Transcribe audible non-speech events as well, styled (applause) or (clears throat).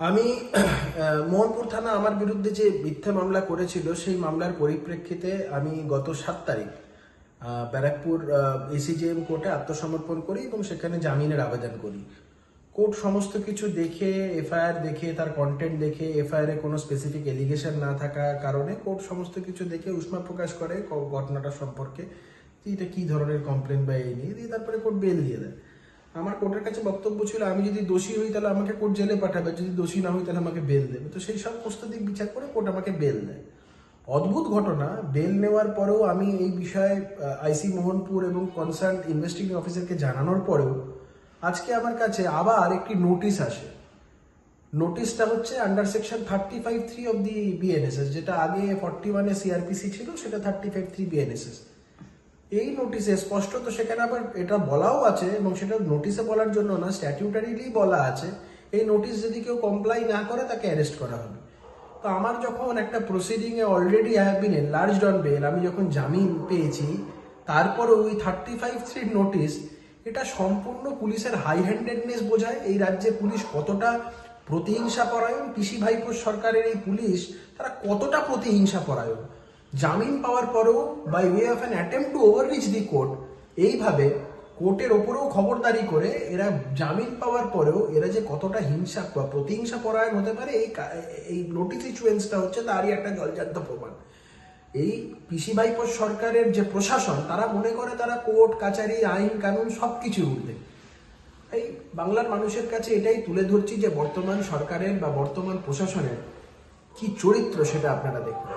আমি (clears throat) মোহনপুর থানা আমার বিরুদ্ধে যে মিথ্যা মামলা করেছিল, সেই মামলার পরিপ্রেক্ষিতে আমি গত সাত তারিখ ব্যারাকপুর এসিজিএম কোর্টে আত্মসমর্পণ করি এবং সেখানে জামিনের আবেদন করি। কোর্ট সমস্ত কিছু দেখে, এফআইআর দেখে, তার কন্টেন্ট দেখে, এফআইআর এ কোনো স্পেসিফিক এলিগেশন না থাকার কারণে কোর্ট সমস্ত কিছু দেখে উষ্মা প্রকাশ করে, ঘটনাটা সম্পর্কে এটা কি ধরনের কমপ্লেন বা এই নিয়ে দিয়ে তারপরে কোর্ট বেল দিয়ে দেয়। আমার কোর্টের কাছে বক্তব্য ছিল, আমি যদি দোষী হই তাহলে আমাকে কোর্ট জেলে পাঠাবে, যদি দোষী না হই তাহলে আমাকে বেল দেবে। তো সেই সমস্ত দিক বিচার করে কোর্ট আমাকে বেল দেয়। অদ্ভুত ঘটনা, বেল নেওয়ার পরেও আমি এই বিষয়ে আইসি মোহনপুর এবং কনসার্ন ইনভেস্টিগেটিং অফিসারকে জানানোর পরেও আজকে আমার কাছে আবার একটি নোটিশ আসে। নোটিশটা হচ্ছে under section thirty five three of the BNSS যেটা আগে ফর্টি ওয়ানে সিআরপিসি ছিল, সেটা থার্টি ফাইভ থ্রি বিএনএসএস এই নোটিশে স্পষ্টত সেখানে আবার এটা বলাও আছে এবং সেটা নোটিশে বলার জন্য না স্ট্যাটিউটারিলি বলা আছে। এই নোটিশ যদি কেউ কমপ্লাই না করে, তাকে অ্যারেস্ট করা হবে। তো আমার যখন একটা প্রসিডিংয়ে already I have been enlarged on bail আমি যখন জামিন পেয়েছি, তারপর ওই থার্টি ফাইভ থ্রির নোটিশ এটা সম্পূর্ণ পুলিশের হাই হ্যান্ডেডনেস বোঝায় এই রাজ্যে পুলিশ কতটা প্রতিহিংসা পরায়ণ পিসি ভাইপোর সরকারের এই পুলিশ, তারা কতটা প্রতিহিংসা পরায়ণ জামিন পাওয়ার পরেও by way of an attempt to overreach the court এইভাবে কোর্টের ওপরেও খবরদারি করে এরা জামিন পাওয়ার পরেও এরা যে কতটা হিংসা বা প্রতিহিংসা পরায়ণ হতে পারে, এই এই নোটিস ইস্যুয়েন্সটা হচ্ছে তারই একটা জলজান্ত প্রমাণ। এই পিসি ভাইপোর সরকারের যে প্রশাসন, তারা মনে করে তারা কোর্ট, কাচারি, আইন, কানুন সব কিছুর ঊর্ধ্বে। এই বাংলার মানুষের কাছে এটাই তুলে ধরছি যে বর্তমান সরকারের বা বর্তমান প্রশাসনের কি চরিত্র সেটা আপনারা দেখুন।